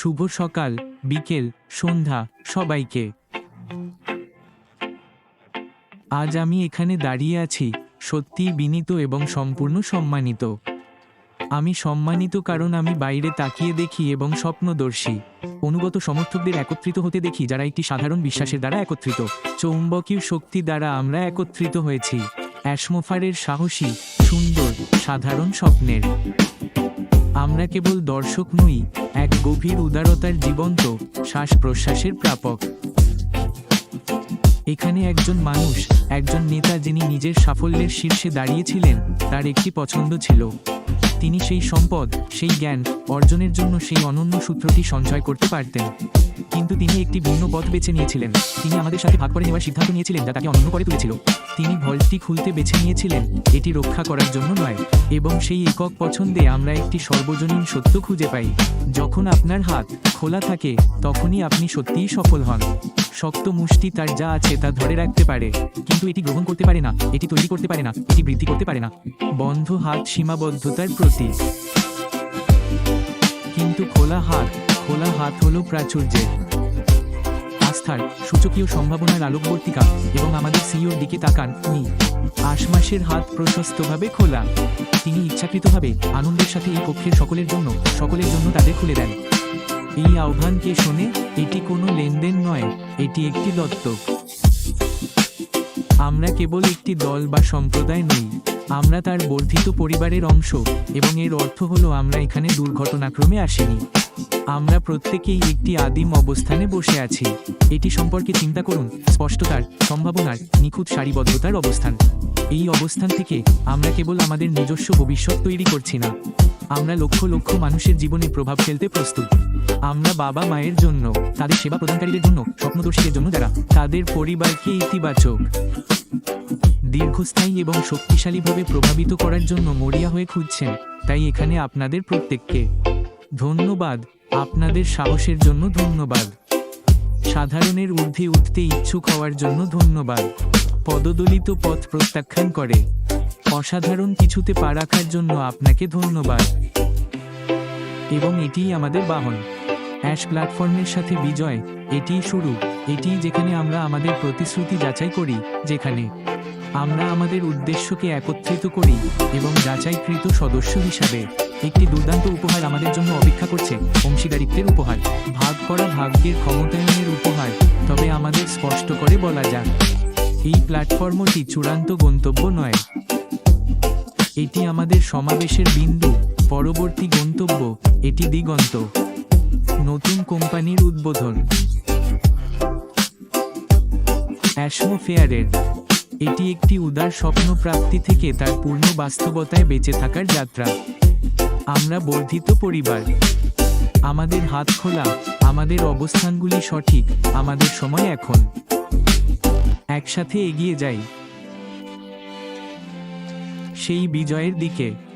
শুভ সকাল, বিকেল, সন্ধ্যা, সবাইকে। আজ আমি এখানে দাঁড়িয়ে আছি সত্যিই বিনীত এবং সম্পূর্ণ সম্মানিত। আমি সম্মানিত কারণ আমি বাইরে তাকিয়ে দেখি এবং স্বপ্নদর্শী। অনুগত সমর্থকদের একত্রিত হতে দেখি যারা একটি সাধারণ বিশ্বাসের দ্বারা একত্রিত। চৌম্বকীয় শক্তি দ্বারা আমরা একত্রিত হয়েছি। অ্যাসমোফারের সাহসী, সুন্দর, সাধারণ স্বপ্নের। আমরা কেবল দর্শক নই, এক গভীর উদারতার জীবন্ত শ্বাস প্রশ্বাসের প্রাপক। এখানে একজন মানুষ, একজন নেতা যিনি নিজের সাফল্যের শীর্ষে দাঁড়িয়েছিলেন, তার একটি পছন্দ ছিল। তিনি সেই সম্পদ, সেই জ্ঞান অর্জনের জন্য সেই অনন্য সূত্রটি সঞ্চয় করতে পারতেন। কিন্তু তিনি একটি ভিন্ন পথ বেছে নিয়েছিলেন। তিনি আমাদের সাথে ভাগ করে নেওয়ার সিদ্ধান্ত নিয়েছিলেন যা তাকে অনন্য করে তুলেছিল। তিনি ভল্টটি খুলতে বেছে নিয়েছিলেন, এটি রক্ষা করার জন্য নয়, এবং সেই একক পছন্দে আমরা একটি সর্বজনীন সত্য খুঁজে পাই। যখন আপনার হাত খোলা থাকে, তখনই আপনি সত্যিই সফল হন। শক্ত মুষ্টি তার যা আছে তা ধরে রাখতে পারে, কিন্তু এটি গ্রহণ করতে পারে না, এটি তৈরি করতে পারে না, এটি বৃদ্ধি করতে পারে না। বন্ধ হাত সীমাবদ্ধতার প্রতীক। কিন্তু খোলা হাত খোলা হাত হলো প্রাচুর্যের। আস্থার, সূচকীয় সম্ভাবনার আলোকবর্তিকা এবং আমাদের সিইওর দিকে তাকান উনি আশমাসের হাত প্রশস্তভাবে খোলা। তিনি ইচ্ছাকৃতভাবে আনন্দের সাথে এই কক্ষের সকলের জন্য সকলের জন্য তাদের খুলে দেন। এই আহ্বানকে শোনে, এটি কোনো লেনদেন নয়, এটি একটি দত্তক আমরা কেবল একটি দল বা সম্প্রদায় নই, আমরা তার বর্ধিত পরিবারের অংশ, এবং এর অর্থ হলো আমরা এখানে দুর্ঘটনাক্রমে আসিনি। আমরা প্রত্যেকেই একটি আদিম অবস্থানে বসে আছি। এটি সম্পর্কে চিন্তা করুন, স্পষ্টতার, সম্ভাবনার, নিখুঁত সারিবদ্ধতার অবস্থান। এই অবস্থান থেকে আমরা কেবল আমাদের নিজস্ব ভবিষ্যৎ তৈরি করছি না। আমরা লক্ষ লক্ষ মানুষের জীবনে প্রভাব ফেলতে প্রস্তুত। আমরা বাবা মায়ের জন্য, তাদের সেবা প্রদানকারীদের জন্য, স্বপ্নদর্শীদের জন্য যারা, তাদের পরিবারকে ইতিবাচক, দীর্ঘস্থায়ী এবং শক্তিশালীভাবে প্রভাবিত করার জন্য মরিয়া হয়ে খুঁজছেন। তাই এখানে আপনাদের প্রত্যেককে ধন্যবাদ। আপনাদের সাহসের জন্য ধন্যবাদ। সাধারণের ঊর্ধ্বে উঠতে ইচ্ছুক হওয়ার জন্য ধন্যবাদ। পদদলিত পথ প্রত্যাখ্যান করে। অসাধারণ কিছুতে পা রাখার জন্য আপনাকে ধন্যবাদ। এবং এটিই আমাদের বাহন। অ্যাশ প্ল্যাটফর্মের সাথে বিজয়, এটিই শুরু। এটিই যেখানে আমরা আমাদের প্রতিশ্রুতি যাচাই করি, যেখানে আমরা আমাদের উদ্দেশ্যকে একত্রিত করি এবং যাচাইকৃত সদস্য হিসাবে। একটি দুর্দান্ত উপহার আমাদের জন্য অপেক্ষা করছে, অংশীদারিত্বের উপহার। ভাগ করা ভাগ্যের ক্ষমতায়নের উপহার, তবে আমাদের স্পষ্ট করে বলা যাক। এই প্ল্যাটফর্মটি চূড়ান্ত গন্তব্য নয়। এটি আমাদের সমাবেশের বিন্দু, পরবর্তী গন্তব্য, এটি দিগন্ত। নতুন কোম্পানির উদ্বোধন। অ্যাসমোফেয়ারের এটি একটি উদার স্বপ্ন প্রাপ্তি থেকে তার পূর্ণ বাস্তবতায় বেঁচে থাকার যাত্রা। আমরা বর্ধিত পরিবার। আমাদের হাত খোলা, আমাদের অবস্থানগুলি সঠিক, আমাদের সময় এখন। একসাথে এগিয়ে যাই। সেই বিজয়ের দিকে।